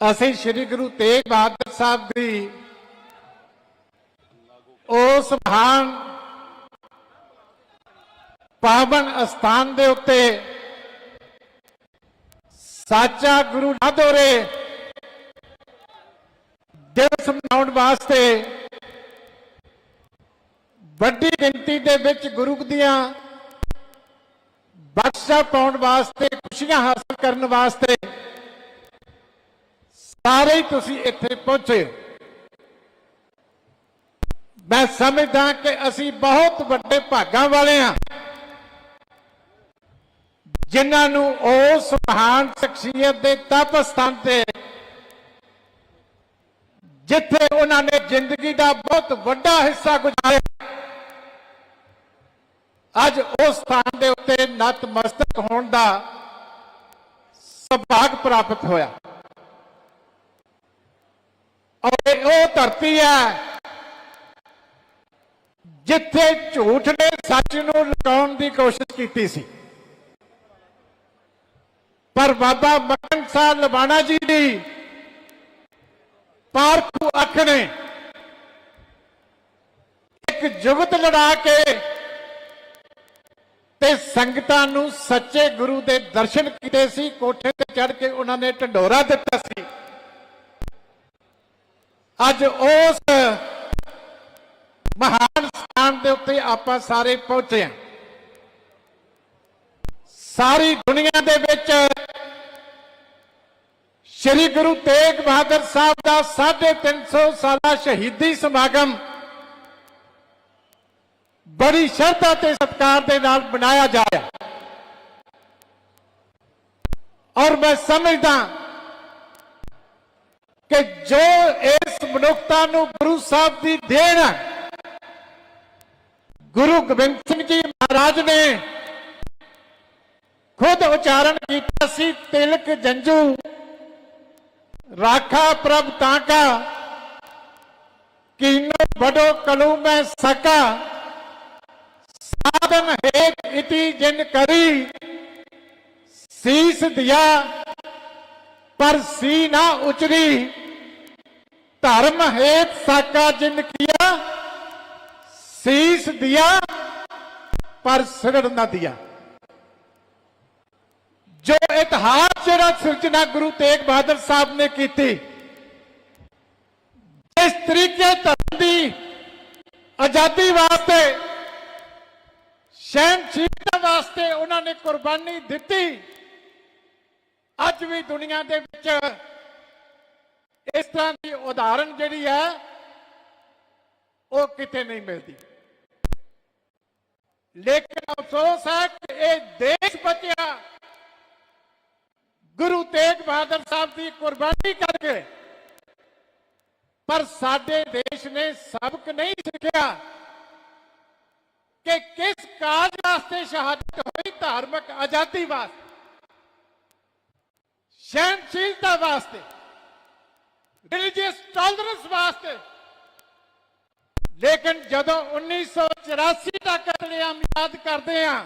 ਅਸੀਂ ਸ੍ਰੀ ਗੁਰੂ ਤੇਗ ਬਹਾਦਰ ਸਾਹਿਬ ਦੀ ਉਸ ਮਹਾਨ ਪਾਵਨ ਅਸਥਾਨ ਦੇ ਉੱਤੇ ਸਾਚਾ ਗੁਰੂ ਨਾ ਦੋਰੇ ਦਿਵਸ ਮਨਾਉਣ ਵਾਸਤੇ ਵੱਡੀ ਗਿਣਤੀ ਦੇ ਵਿੱਚ ਗੁਰੂ ਦੀਆਂ ਬਖਸ਼ਾ ਪਾਉਣ ਵਾਸਤੇ, ਖੁਸ਼ੀਆਂ ਹਾਸਲ ਕਰਨ ਵਾਸਤੇ ਸਾਰੇ ਹੀ ਤੁਸੀਂ ਇੱਥੇ ਪਹੁੰਚੇ। ਮੈਂ ਸਮਝਦਾ ਕਿ ਅਸੀਂ ਬਹੁਤ ਵੱਡੇ ਭਾਗਾਂ ਵਾਲੇ ਹਾਂ। ਜਿਨ੍ਹਾਂ ਨੂੰ ਉਸ ਮਹਾਨ ਸ਼ਖਸੀਅਤ ਦੇ ਤਪ ਸਥਾਨ ਤੇ ਜਿੱਥੇ ਉਹਨਾਂ ਨੇ ਜ਼ਿੰਦਗੀ ਦਾ ਬਹੁਤ ਵੱਡਾ ਹਿੱਸਾ ਗੁਜ਼ਾਰਿਆ, ਅੱਜ ਉਸ ਸਥਾਨ ਦੇ ਉੱਤੇ ਨਤਮਸਤਕ ਹੋਣ ਦਾ ਸੁਭਾਗ ਪ੍ਰਾਪਤ ਹੋਇਆ। ਔਰ ਉਹ ਧਰਤੀ ਹੈ ਜਿੱਥੇ ਝੂਠ ਨੇ ਸੱਚ ਨੂੰ ਲੁਕਾਉਣ ਦੀ ਕੋਸ਼ਿਸ਼ ਕੀਤੀ ਸੀ। ਪਰ ਬਾਬਾ ਮਕਨ ਸਾਹਿਬ ਲਬਾਣਾ ਜੀ ਦੀ ਪਾਰਖੂ ਅੱਖ ਨੇ ਇੱਕ ਜੁਗਤ ਲੜਾ ਕੇ ਤੇ ਸੰਗਤਾਂ ਨੂੰ ਸੱਚੇ ਗੁਰੂ ਦੇ ਦਰਸ਼ਨ ਕੀਤੇ ਸੀ, ਕੋਠੇ ਤੇ ਚੜ ਕੇ ਉਹਨਾਂ ਨੇ ਢੰਡੋਰਾ ਦਿੱਤਾ ਸੀ। ਅੱਜ ਉਸ ਮਹਾਨ ਸਥਾਨ ਦੇ ਉੱਤੇ ਆਪਾਂ ਸਾਰੇ ਪਹੁੰਚੇ ਹਾਂ। ਸਾਰੀ ਦੁਨੀਆ ਦੇ ਵਿੱਚ ਸ੍ਰੀ ਗੁਰੂ ਤੇਗ ਬਹਾਦਰ ਸਾਹਿਬ ਦਾ 350 ਸਾਲਾ ਸ਼ਹੀਦੀ ਸਮਾਗਮ ਬੜੀ ਸ਼ਰਧਾ ਤੇ ਸਤਿਕਾਰ ਦੇ ਨਾਲ ਮਨਾਇਆ ਜਾ ਰਿਹਾ। ਔਰ ਮੈਂ ਸਮਝਦਾ ਕਿ ਜੋ ਇਸ ਮਨੁੱਖਤਾ ਨੂੰ ਗੁਰੂ ਸਾਹਿਬ ਦੀ ਦੇਣ ਗੁਰੂ ਗੋਬਿੰਦ ਸਿੰਘ ਜੀ ਮਹਾਰਾਜ ਨੇ ਖੁਦ ਉਚਾਰਨ ਕੀਤਾ ਸੀ, ਤਿਲਕ ਜੰਜੂ, ਰਾਖਾ ਪ੍ਰਭ ਤਾਕਾ ਕੀਨੋ ਬੜੋ ਕਲੂ ਮੈਂ ਸਕਾ, ਸਾਧਨ ਹੇਤ ਇਤੀ ਜਿਨ ਕਰੀ, ਸੀਸ ਦਿਆ, ਪਰ ਸੀ ਨਾ ਉਚਰੀ। ਧਰਮ ਹੇਤ ਸਾਕਾ ਜਿਨ ਕੀਆ, ਸੀਸ ਦਿਆ, ਪਰ ਸਿਰੜ ਨਾ ਦਿਆ। ਜੋ ਇਤਿਹਾਸ ਜਿਹੜਾ ਸਿਰਜਣਾ ਗੁਰੂ ਤੇਗ ਬਹਾਦਰ ਸਾਹਿਬ ਨੇ ਕੀਤੀ ਇਸ ਤਰੀਕੇ ਧਰਮ ਦੀ ਆਜ਼ਾਦੀ ਵਾਸਤੇ ਸਹਿਨਸ਼ੀਲਤਾ ਵਾਸਤੇ ਉਹਨਾਂ ਨੇ ਕੁਰਬਾਨੀ ਦਿੱਤੀ, ਅੱਜ ਵੀ ਦੁਨੀਆ ਦੇ ਵਿੱਚ ਇਸ ਤਰ੍ਹਾਂ ਦੀ ਉਦਾਹਰਣ ਜਿਹੜੀ ਹੈ, ਉਹ ਕਿਤੇ ਨਹੀਂ ਮਿਲਦੀ। ਲੇਕਿਨ ਅਫਸੋਸ ਹੈ ਕਿ ਇਹ ਦੇਸ਼ ਬਚਿਆ। ਗੁਰੂ ਤੇਗ ਬਹਾਦਰ ਸਾਹਿਬ ਦੀ ਕੁਰਬਾਨੀ ਕਰਕੇ। ਪਰ ਸਾਡੇ ਦੇਸ਼ ਨੇ ਸਬਕ ਨਹੀਂ ਸਿੱਖਿਆ ਕਿ ਕਿਸ ਕਾਜ ਵਾਸਤੇ ਸ਼ਹਾਦਤ ਹੋਈ ਧਾਰਮਿਕ ਆਜ਼ਾਦੀ ਵਾਸਤੇ ਸਹਿਨਸ਼ੀਲਤਾ ਵਾਸਤੇ। ਰਿਲੀਜੀਅਸ ਟੋਲਰੈਂਸ ਵਾਸਤੇ। ਲੇਕਿਨ ਜਦੋਂ 1984 ਦਾ ਕਤਲੇਆਮ ਯਾਦ ਕਰਦੇ ਆ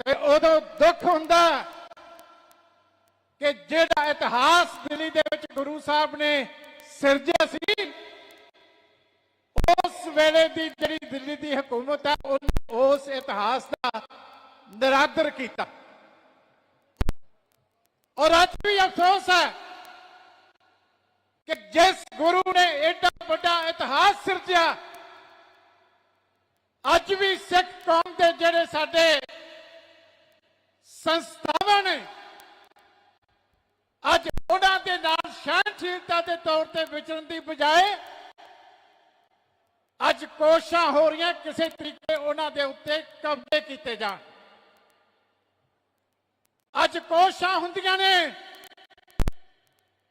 ਤੇ ਉਦੋਂ ਦੁੱਖ ਹੁੰਦਾ ਕਿ ਜਿਹੜਾ ਇਤਿਹਾਸ ਦਿੱਲੀ ਦੇ ਵਿੱਚ ਗੁਰੂ ਸਾਹਿਬ ਨੇ ਸਿਰਜਿਆ ਸੀ, ਉਸ ਵੇਲੇ ਦੀ ਜਿਹੜੀ ਦਿੱਲੀ ਦੀ ਹਕੂਮਤ ਹੈ ਉਹਨੇ ਉਸ ਇਤਿਹਾਸ ਦਾ ਨਿਰਾਦਰ ਕੀਤਾ। ਔਰ ਅੱਜ ਵੀ ਅਫਸੋਸ ਹੈ ਕਿ ਜਿਸ ਗੁਰੂ ਨੇ ਏਡਾ ਵੱਡਾ ਇਤਿਹਾਸ ਸਿਰਜਿਆ, ਅੱਜ ਵੀ ਸਿੱਖ ਕੌਮ ਦੇ ਜਿਹੜੇ ਸਾਡੇ ਸੰਸਥਾਵਾਂ ਨੇ, ਅੱਜ ਉਹਨਾਂ ਦੇ ਨਾਲ ਸਹਿਣਸ਼ੀਲਤਾ ਦੇ ਤੌਰ ਤੇ ਵਿਚਰਨ ਦੀ ਬਜਾਏ ਅੱਜ ਕੋਸ਼ਾਂ ਹੋ ਰਹੀਆਂ ਕਿਸੇ ਤਰੀਕੇ ਉਹਨਾਂ ਦੇ ਉੱਤੇ ਕਬਜ਼ੇ ਕੀਤੇ ਜਾਣ। ਅੱਜ ਕੋਸ਼ਾਂ ਹੁੰਦੀਆਂ ਨੇ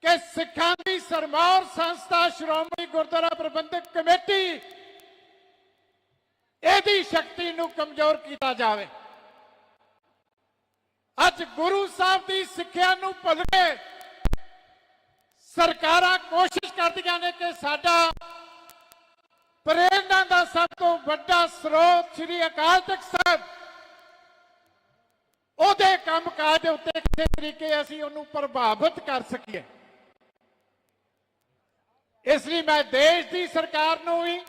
ਕਿ ਸਿੱਖਾਂ ਦੀ ਸਰਮੌਰ ਸੰਸਥਾ ਸ਼੍ਰੋਮਣੀ ਗੁਰਦੁਆਰਾ ਪ੍ਰਬੰਧਕ ਕਮੇਟੀ ਇਹਦੀ ਸ਼ਕਤੀ ਨੂੰ ਕਮਜ਼ੋਰ ਕੀਤਾ ਜਾਵੇ। ਅੱਜ ਗੁਰੂ ਸਾਹਿਬ ਦੀ ਸਿੱਖਿਆ ਨੂੰ ਭੁੱਲ ਕੇ ਸਰਕਾਰਾਂ ਕੋਸ਼ਿਸ਼ ਕਰਦੀਆਂ ਨੇ ਕਿ ਸਾਡਾ ਪ੍ਰੇਰਣਾ ਦਾ ਸਭ ਤੋਂ ਵੱਡਾ ਸਰੋਤ ਸ੍ਰੀ ਅਕਾਲ ਤਖਤ ਸਾਹਿਬ, ਉਹਦੇ ਕੰਮਕਾਜ ਦੇ ਉੱਤੇ ਕਿਸੇ ਤਰੀਕੇ ਅਸੀਂ ਉਹਨੂੰ ਪ੍ਰਭਾਵਿਤ ਕਰ ਸਕੀਏ। ਇਸ ਲਈ ਮੈਂ ਦੇਸ਼ ਦੀ ਸਰਕਾਰ ਨੂੰ ਵੀ,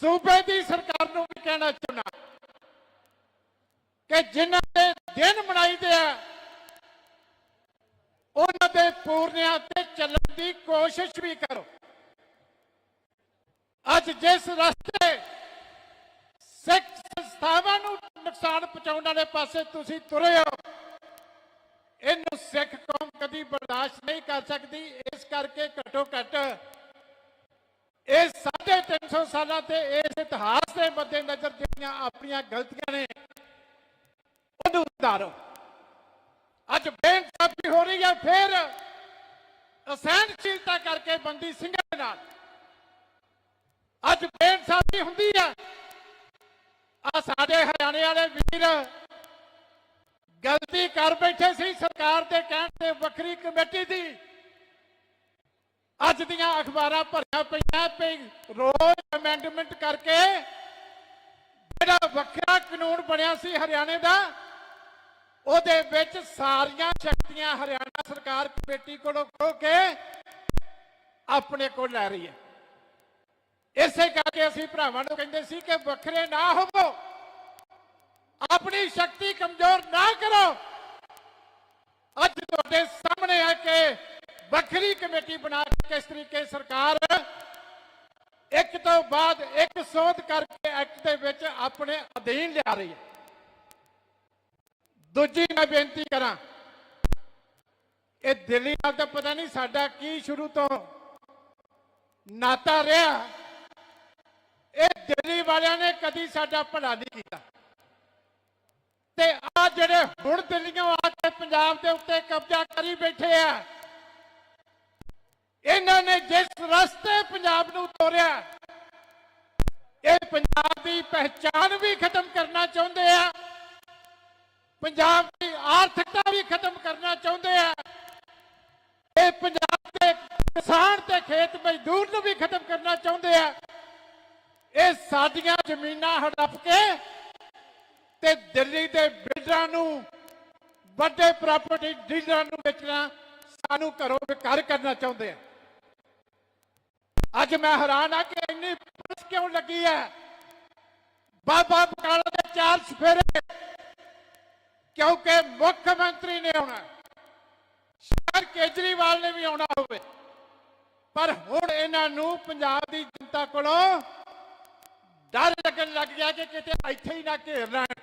ਸੂਬੇ ਦੀ ਸਰਕਾਰ ਨੂੰ ਵੀ ਕਹਿਣਾ ਚਾਹੁੰਦਾ ਕਿ ਜਿਨ੍ਹਾਂ ਦੇ ਦਿਨ ਮਨਾਈਦੇ ਆ, ਉਹਨਾਂ ਦੇ ਪੂਰਨਿਆਂ ਤੇ ਚੱਲਣ ਦੀ ਕੋਸ਼ਿਸ਼ ਵੀ ਕਰੋ। ਅੱਜ ਜਿਸ ਰਸਤੇ ਸਿੱਖ ਸੰਸਥਾਵਾਂ ਨੂੰ ਨੁਕਸਾਨ ਪਹੁੰਚਾਉਣ ਵਾਲੇ ਪਾਸੇ ਤੁਸੀਂ ਤੁਰੇ ਹੋ ਇਹਨੂੰ ਸਿੱਖ ਕੌਮ ਕਦੀ ਬਰਦਾਸ਼ਤ ਨਹੀਂ ਕਰ ਸਕਦੀ, ਇਸ ਕਰਕੇ ਘਟੋ ਘਟ ਇਹ 350 ਸਾਲਾਂ ਤੇ ਇਸ ਇਤਿਹਾਸ ਦੇ ਮੱਦੇ ਨਜ਼ਰ ਜਿਹੜੀਆਂ ਆਪਣੀਆਂ ਗਲਤੀਆਂ ਨੇ, ਉਹਨੂੰ ਉਤਾਰੋ। ਅੱਜ ਬੇਇਨਸਾਫੀ ਹੋ ਰਹੀ ਹੈ, ਫਿਰ ਅਸਹਿਣਸ਼ੀਲਤਾ ਕਰਕੇ ਬੰਦੀ ਸਿੰਘਾਂ ਦੇ ਨਾਲ। ਅੱਜ ਬੇਇਨਸਾਫੀ ਹੁੰਦੀ ਹੈ। ਆ ਸਾਡੇ ਹਰਿਆਣੇ ਵਾਲੇ ਵੀਰ ਗਲਤੀ ਕਰ ਬੈਠੇ ਸੀ ਸਰਕਾਰ ਦੇ ਕਹਿਣ ਤੇ ਵੱਖਰੀ ਕਮੇਟੀ ਦੀ। ਅੱਜ ਦੀਆਂ ਅਖਬਾਰਾਂ ਭਰੀਆਂ ਪਈਆਂ ਪਈ ਰੋਜ਼ ਅਮੈਂਡਮੈਂਟ ਕਰਕੇ ਜਿਹੜਾ ਵੱਖਰਾ ਕਾਨੂੰਨ ਬਣਿਆ ਸੀ ਹਰਿਆਣੇ ਦਾ, ਉਹਦੇ ਵਿੱਚ ਸਾਰੀਆਂ ਸ਼ਕਤੀਆਂ ਹਰਿਆਣਾ ਸਰਕਾਰ ਕਮੇਟੀ ਕੋਲੋਂ ਖੋ ਕੇ ਆਪਣੇ ਕੋਲ ਲੈ ਰਹੀ ਹੈ। ਇਸੇ ਕਰਕੇ ਅਸੀਂ ਭਰਾਵਾਂ ਨੂੰ ਕਹਿੰਦੇ ਸੀ ਕਿ ਵੱਖਰੇ ਨਾ ਹੋਵੋ। ਆਪਣੀ ਸ਼ਕਤੀ ਕਮਜ਼ੋਰ ਨਾ ਕਰੋ। ਅੱਜ ਤੁਹਾਡੇ ਸਾਹਮਣੇ ਆ ਕੇ ਵੱਖਰੀ ਕਮੇਟੀ ਬਣਾ ਕੇ ਕਿਸ ਤਰੀਕੇ ਸਰਕਾਰ ਇੱਕ ਤੋਂ ਬਾਅਦ ਇੱਕ ਸੋਧ ਕਰਕੇ ਐਕਟ ਦੇ ਵਿੱਚ ਆਪਣੇ ਅਧੀਨ ਲਿਆ ਰਹੀ ਹੈ। ਦੂਜੀ ਮੈਂ ਬੇਨਤੀ ਕਰਾਂ, ਇਹ ਦਿੱਲੀ ਨਾਲ ਤਾਂ ਪਤਾ ਨਹੀਂ ਸਾਡਾ ਕੀ ਸ਼ੁਰੂ ਤੋਂ ਨਾਤਾ ਰਿਹਾ। ਇਹ ਦਿੱਲੀ ਵਾਲਿਆਂ ਨੇ ਕਦੀ ਸਾਡਾ ਭਲਾ ਨਹੀਂ ਕੀਤਾ। ਤੇ ਆ ਜਿਹੜੇ ਹੁਣ ਦਿੱਲੀੋਂ ਆ ਕੇ ਪੰਜਾਬ ਦੇ ਉੱਤੇ ਕਬਜ਼ਾ ਕਰੀ ਬੈਠੇ ਆ, ਇਹਨਾਂ ਨੇ ਜਿਸ ਰਸਤੇ ਪੰਜਾਬ ਨੂੰ ਤੋਰਿਆ, ਇਹ ਪੰਜਾਬ ਦੀ ਪਹਿਚਾਨ ਵੀ ਖਤਮ ਕਰਨਾ ਚਾਹੁੰਦੇ ਆ, ਪੰਜਾਬ ਦੀ ਆਰਥਿਕਤਾ ਵੀ ਖਤਮ ਕਰਨਾ ਚਾਹੁੰਦੇ ਆ, ਇਹ ਪੰਜਾਬ ਦੇ ਕਿਸਾਨ ਤੇ ਖੇਤ ਮਜ਼ਦੂਰ ਨੂੰ ਵੀ ਖਤਮ ਕਰਨਾ ਚਾਹੁੰਦੇ ਆ, ਇਹ ਸਾਡੀਆਂ ਜ਼ਮੀਨਾਂ ਹੜਪ ਕੇ ਤੇ ਦਿੱਲੀ ਦੇ ਬਿਲਡਰਾਂ ਨੂੰ, ਵੱਡੇ ਪ੍ਰਾਪਰਟੀ ਡੀਲਰਾਂ ਨੂੰ ਵੇਚਣਾ ਸਾਨੂੰ ਘਰੋਂ ਬੇਕਾਰ ਕਰਨਾ ਚਾਹੁੰਦੇ ਆ। ਅੱਜ ਮੈਂ ਹੈਰਾਨ ਆ ਕਿ ਇੰਨੀ ਪੁਲਿਸ ਕਿਉਂ ਲੱਗੀ ਹੈ? ਬਾਬਾ ਬਕਾਲਾ ਦੇ ਚਾਰ ਸਫੇਰੇ, ਕਿਉਂਕਿ ਮੁੱਖ ਮੰਤਰੀ ਨੇ ਆਉਣਾ, ਸ਼ਹਿਰ ਕੇਜਰੀਵਾਲ ਨੇ ਵੀ ਆਉਣਾ ਹੋਵੇ। ਪਰ ਹੁਣ ਇਹਨਾਂ ਨੂੰ ਪੰਜਾਬ ਦੀ ਜਨਤਾ ਕੋਲੋਂ ਡਰ ਲੱਗਣ ਲੱਗ ਗਿਆ ਕਿ ਕਿਤੇ ਇੱਥੇ ਹੀ ਨਾ ਘੇਰ ਲੈਣ।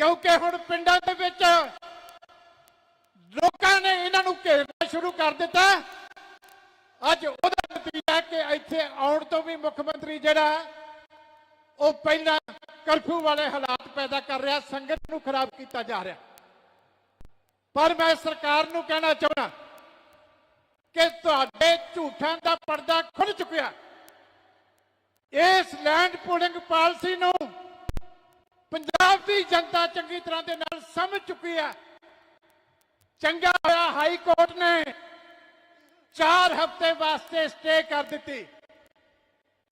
ਕਿਉਂਕਿ ਹੁਣ ਪਿੰਡਾਂ ਦੇ ਵਿੱਚ ਲੋਕਾਂ ਨੇ ਇਹਨਾਂ ਨੂੰ ਘੇਰਨਾ ਸ਼ੁਰੂ ਕਰ ਦਿੱਤਾ। ਅੱਜ ਉਹਦਾ ਨਤੀਜਾ ਕਿ ਇੱਥੇ ਆਉਣ ਤੋਂ ਵੀ ਮੁੱਖ ਮੰਤਰੀ ਜਿਹੜਾ ਉਹ ਪਹਿਲਾਂ ਕਰਫਿਊ ਵਾਲੇ ਹਾਲਾਤ ਪੈਦਾ ਕਰ ਰਿਹਾ, ਸੰਗਤ ਨੂੰ ਖਰਾਬ ਕੀਤਾ ਜਾ ਰਿਹਾ। ਪਰ ਮੈਂ ਸਰਕਾਰ ਨੂੰ ਕਹਿਣਾ ਚਾਹੁੰਦਾ ਕਿ ਤੁਹਾਡੇ ਝੂਠਾਂ ਦਾ ਪਰਦਾ ਖੁੱਲ ਚੁੱਕਿਆ। ਇਸ ਲੈਂਡ ਪੂਲਿੰਗ ਪਾਲਿਸੀ ਨੂੰ ਪੰਜਾਬ ਦੀ ਜਨਤਾ ਚੰਗੀ ਤਰ੍ਹਾਂ ਦੇ ਨਾਲ ਸਮਝ ਚੁੱਕੀ ਹੈ। ਚੰਗਾ ਹੋਇਆ ਹਾਈ ਕੋਰਟ ਨੇ 4 ਹਫ਼ਤੇ ਵਾਸਤੇ ਸਟੇ ਕਰ ਦਿੱਤੀ।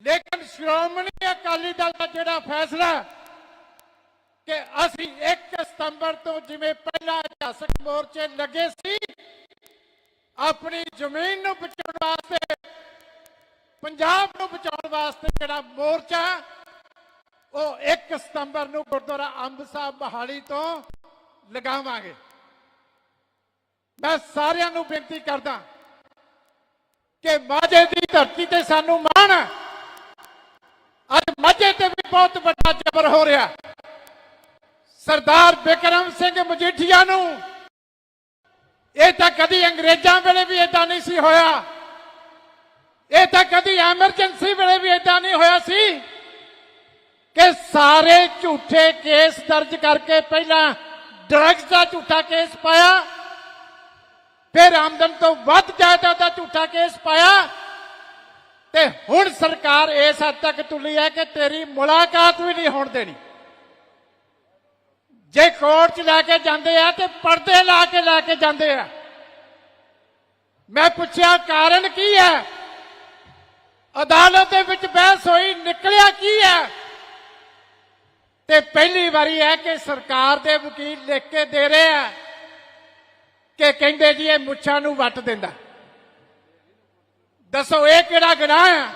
ਲੇਕਿਨ ਸ਼੍ਰੋਮਣੀ ਅਕਾਲੀ ਦਲ ਦਾ ਜਿਹੜਾ ਫੈਸਲਾ ਕਿ ਅਸੀਂ 1 ਸਤੰਬਰ ਤੋਂ ਜਿਵੇਂ ਪਹਿਲਾ ਇਤਿਹਾਸਕ ਮੋਰਚੇ ਲੱਗੇ ਸੀ, ਆਪਣੀ ਜ਼ਮੀਨ ਨੂੰ ਬਚਾਉਣ ਵਾਸਤੇ, ਪੰਜਾਬ ਨੂੰ ਬਚਾਉਣ ਵਾਸਤੇ ਜਿਹੜਾ ਮੋਰਚਾ ਉਹ 1 ਸਤੰਬਰ ਨੂੰ ਗੁਰਦੁਆਰਾ ਅੰਬ ਸਾਹਿਬ ਮਹਾਲੀ ਤੋਂ ਲਗਾਵਾਂਗੇ। ਮੈਂ ਸਾਰਿਆਂ ਨੂੰ ਬੇਨਤੀ ਕਰਦਾ ਕਿ ਮਾਝੇ ਦੀ ਧਰਤੀ ਤੇ ਸਾਨੂੰ ਮਾਣ ਹੈ। ਅੱਜ ਮਾਝੇ ਤੇ ਵੀ ਬਹੁਤ ਵੱਡਾ ਜ਼ਬਰ ਹੋ ਰਿਹਾ ਸਰਦਾਰ ਬਿਕਰਮ ਸਿੰਘ ਮਜੀਠੀਆ ਨੂੰ ਇਹ ਤਾਂ ਕਦੀ ਅੰਗਰੇਜ਼ਾਂ ਵੇਲੇ ਵੀ ਇਦਾਂ ਨਹੀਂ ਸੀ ਹੋਇਆ। ਇਹ ਤਾਂ ਕਦੀ ਐਮਰਜੈਂਸੀ ਵੇਲੇ ਵੀ ਇਦਾਂ ਨਹੀਂ ਹੋਇਆ ਸੀ। ਕਿ ਸਾਰੇ ਝੂਠੇ ਕੇਸ ਦਰਜ ਕਰਕੇ ਪਹਿਲਾਂ ਡਰੱਗਸ ਦਾ ਝੂਠਾ ਕੇਸ ਪਾਇਆ, ਫਿਰ ਆਮਦਨ ਤੋਂ ਵੱਧ ਜਾਇਦਾਦ ਦਾ ਝੂਠਾ ਕੇਸ ਪਾਇਆ, ਤੇ ਹੁਣ ਸਰਕਾਰ ਇਸ ਹੱਦ ਤੱਕ ਤੁਲੀ ਹੈ ਕਿ ਤੇਰੀ ਮੁਲਾਕਾਤ ਵੀ ਨਹੀਂ ਹੋਣ ਦੇਣੀ। ਜੇ ਕੋਰਟ 'ਚ ਲੈ ਕੇ ਜਾਂਦੇ ਆ ਤੇ ਪਰਦੇ ਲਾ ਕੇ ਲੈ ਕੇ ਜਾਂਦੇ ਆ। ਮੈਂ ਪੁੱਛਿਆ, ਕਾਰਨ ਕੀ ਹੈ? ਅਦਾਲਤ ਦੇ ਵਿੱਚ ਬਹਿਸ ਹੋਈ, ਨਿਕਲਿਆ ਕੀ ਹੈ? ਤੇ ਪਹਿਲੀ ਵਾਰੀ ਹੈ ਕਿ ਸਰਕਾਰ ਦੇ ਵਕੀਲ ਲਿਖ ਕੇ ਦੇ ਰਹੇ ਆ ਕਿ ਕਹਿੰਦੇ ਜੀ ਇਹ ਮੁੱਛਾਂ ਨੂੰ ਵੱਟ ਦਿੰਦਾ। ਦੱਸੋ ਇਹ ਕਿਹੜਾ ਗੁਨਾਹ ਹੈ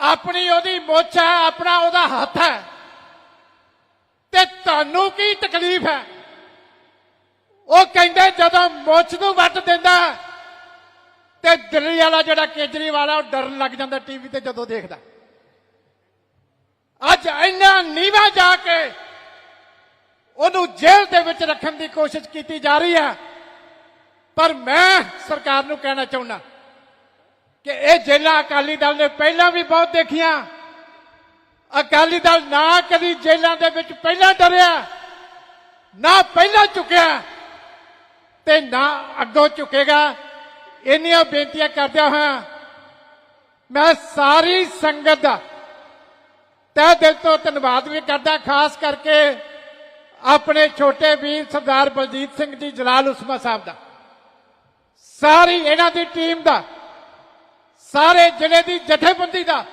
ਆਪਣੀ ਉਹਦੀ ਮੁੱਛ ਹੈ, ਆਪਣਾ ਉਹਦਾ ਹੱਥ ਹੈ। ਤੇ ਤੁਹਾਨੂੰ ਕੀ ਤਕਲੀਫ ਹੈ? ਉਹ ਕਹਿੰਦੇ ਜਦੋਂ ਮੁੱਛ ਨੂੰ ਵੱਟ ਦਿੰਦਾ, ਤੇ ਦਿੱਲੀ ਵਾਲਾ ਜਿਹੜਾ ਕੇਜਰੀਵਾਲ ਆ, ਉਹ ਡਰਨ ਲੱਗ ਜਾਂਦਾ ਟੀਵੀ ਤੇ ਜਦੋਂ ਦੇਖਦਾ। ਅੱਜ ਇੰਨਾ ਨੀਵਾ ਜਾ ਕੇ ਉਹਨੂੰ ਜੇਲ੍ਹ ਦੇ ਵਿੱਚ ਰੱਖਣ ਦੀ ਕੋਸ਼ਿਸ਼ ਕੀਤੀ ਜਾ ਰਹੀ ਹੈ। ਪਰ ਮੈਂ ਸਰਕਾਰ ਨੂੰ ਕਹਿਣਾ ਚਾਹੁੰਦਾ ਕਿ ਇਹ ਜੇਲਾਂ ਅਕਾਲੀ ਦਲ ਨੇ ਪਹਿਲਾਂ ਵੀ ਬਹੁਤ ਦੇਖੀਆਂ। ਅਕਾਲੀ ਦਲ ਨਾ ਕਦੀ ਜੇਲਾਂ ਦੇ ਵਿੱਚ ਪਹਿਲਾਂ ਡਰਿਆ, ਨਾ ਪਹਿਲਾਂ ਝੁਕਿਆ ਤੇ ਨਾ ਅੱਗੋਂ ਝੁਕੇਗਾ। ਇੰਨੀਆਂ ਬੇਨਤੀਆਂ ਕਰਦਿਆਂ ਹੋਇਆ ਮੈਂ ਸਾਰੀ ਸੰਗਤ ਦਾ ਤਹਿ ਦਿਲ ਤੋਂ ਧੰਨਵਾਦ ਵੀ ਕਰਦਾ, ਖਾਸ ਕਰਕੇ ਆਪਣੇ ਛੋਟੇ ਵੀਰ ਸਰਦਾਰ ਬਲਜੀਤ ਸਿੰਘ ਜੀ ਜਲਾਲ ਉਸਮਾ ਸਾਹਿਬ ਦਾ। ਸਾਰੀ ਇਹਨਾਂ ਦੀ ਟੀਮ ਦਾ, ਸਾਰੇ ਜ਼ਿਲ੍ਹੇ ਦੀ ਜਥੇਬੰਦੀ ਦਾ,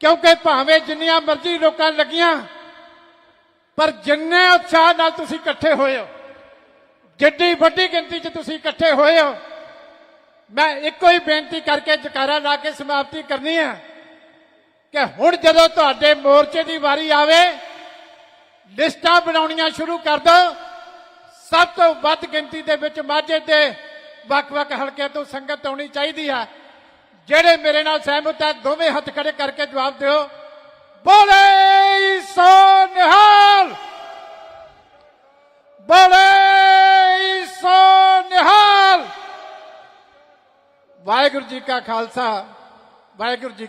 ਕਿਉਂਕਿ ਭਾਵੇਂ ਜਿੰਨੀਆਂ ਮਰਜ਼ੀ ਲੋਕਾਂ ਲੱਗੀਆਂ, ਪਰ ਜਿੰਨੇ ਉਤਸ਼ਾਹ ਨਾਲ ਤੁਸੀਂ ਇਕੱਠੇ ਹੋਏ ਹੋ, ਜਿੱਡੀ ਵੱਡੀ ਗਿਣਤੀ 'ਚ ਤੁਸੀਂ ਇਕੱਠੇ ਹੋਏ ਹੋ, ਮੈਂ ਇੱਕੋ ਹੀ ਬੇਨਤੀ ਕਰਕੇ ਜਕਾਰਾ ਲਾ ਕੇ ਸਮਾਪਤੀ ਕਰਨੀ ਹੈ। ਕਿ ਹੁਣ ਜਦੋਂ ਤੁਹਾਡੇ ਮੋਰਚੇ ਦੀ ਵਾਰੀ ਆਵੇ, ਲਿਸਟਾਂ ਬਣਾਉਣੀਆਂ ਸ਼ੁਰੂ ਕਰ ਦਿਓ ਸਭ ਤੋਂ ਵੱਧ ਗਿਣਤੀ ਦੇ ਵਿੱਚ ਮਾਝੇ ਦੇ ਵੱਖ-ਵੱਖ ਹਲਕਿਆਂ ਤੋਂ ਸੰਗਤ ਆਉਣੀ ਚਾਹੀਦੀ ਹੈ। ਜਿਹੜੇ ਮੇਰੇ ਨਾਲ ਸਹਿਮਤ ਹੈ, ਦੋਵੇਂ ਹੱਥ ਖੜੇ ਕਰਕੇ ਜਵਾਬ ਦਿਓ। ਬੋਲੇ ਸੋ ਨਿਹਾਲ! ਬੋਲੇ ਸੋ ਨਿਹਾਲ! ਵਾਹਿਗੁਰੂ ਜੀ ਕਾ ਖਾਲਸਾ, ਵਾਹਿਗੁਰੂ ਜੀ